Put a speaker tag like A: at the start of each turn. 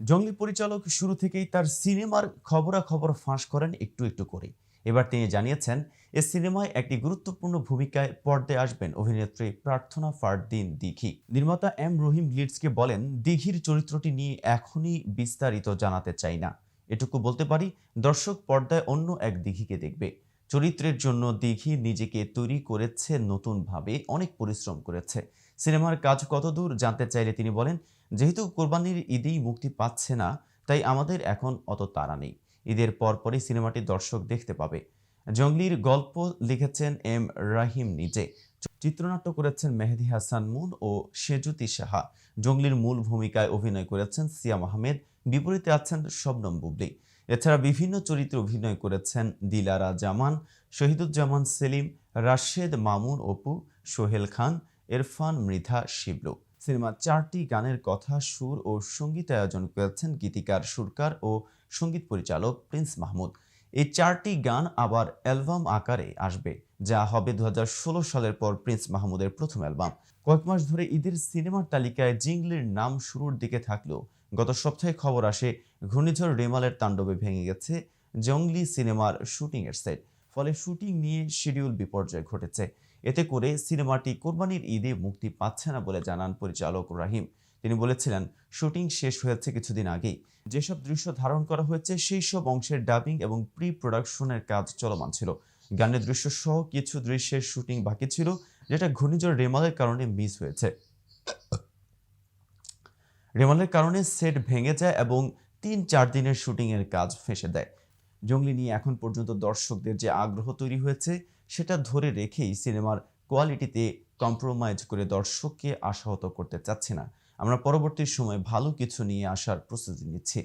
A: জঙ্গলি পরিচালক শুরু থেকেই তার সিনেমার খবরাখবর ফাঁস করেন একটু একটু করে এবার তিনি জানিয়েছেন, এ সিনেমায় একটি গুরুত্বপূর্ণ ভূমিকায় পর্দায় আসবেন অভিনেত্রী প্রার্থনা ফারদিন দিঘি। নির্মাতা এম রহিম লিডসকে বলেন, দিঘির চরিত্রটি নিয়ে এখনই বিস্তারিত জানাতে চাই না। এটুকু বলতে পারি, দর্শক পর্দায় অন্য এক দিঘিকে দেখবে। চরিত্রের জন্য দিঘি নিজেকে তৈরি করেছে নতুনভাবে, অনেক পরিশ্রম করেছে। সিনেমার কাজ কতদূর জানতে চাইলে তিনি বলেন, যেহেতু কোরবানির ঈদেই মুক্তি পাচ্ছে না, তাই আমাদের এখন অত তাড়া নেই। ঈদের পরপরই সিনেমাটি দর্শক দেখতে পাবে। জঙ্গলির গল্প লিখেছেন এম রাহিম নিজে। চিত্রনাট্য করেছেন মেহেদি হাসান মুন ও সেজুতি সাহা। জঙ্গলির মূল ভূমিকায় অভিনয় করেছেন সিয়াম আহমেদ। বিপরীতে আছেন শবনম বুবলি। এছাড়া বিভিন্ন চরিত্রে অভিনয় করেছেন দিলারা জামান, শহীদুজ্জামান সেলিম, রাশেদ মামুন অপু, সোহেল খান, এরফান মৃধা শিবলু। সিনেমার চারটি গানের কথা, সুর ও সংগীত আয়োজন করেছেন গীতিকার সুরকার ও সংগীত পরিচালক প্রিন্স মাহমুদ। এই চারটি গান আবার অ্যালবাম আকারে আসবে, যা হবে দু হাজার ষোলো সালের পর প্রিন্স মাহমুদের প্রথম অ্যালবাম। কয়েক মাস ধরে ঈদের সিনেমার তালিকায় জিংলির নাম শুরুর দিকে থাকলেও গত সপ্তাহে খবর আসে, ঘূর্ণিঝড় রেমালের তাণ্ডবে ভেঙে গেছে জঙ্গলি সিনেমার শুটিংয়ের সেট। ফলে শুটিং নিয়ে শিডিউল বিপর্যয় ঘটেছে। এতে করে সিনেমাটি কোরবানির ঈদে মুক্তি পাচ্ছে না বলে জানান পরিচালক রাহিম। তিনি বলেছিলেন, শুটিং শেষ হয়েছে কিছুদিন আগেই। যেসব দৃশ্য ধারণ করা হয়েছে, সেই সব অংশের ডাবিং এবং প্রি প্রোডাকশনের কাজ চলমান ছিল। গানের দৃশ্য সহ কিছু দৃশ্যের শুটিং বাকি ছিল, যেটা ঘূর্ণিঝড় রেমালের কারণে মিস হয়েছে। রেমালের কারণে সেট ভেঙে যায় এবং তিন চার দিনের শুটিংয়ের কাজ ফেসে দেয়। জঙ্গলি নিয়ে এখন পর্যন্ত দর্শকদের যে আগ্রহ তৈরি হয়েছে, সেটা ধরে রেখেই সিনেমার কোয়ালিটিতে কম্প্রোমাইজ করে দর্শককে আশাহত করতে চাচ্ছি না। আমরা পরবর্তী সময়ে ভালো কিছু নিয়ে আসার প্রস্তুতি নিচ্ছি।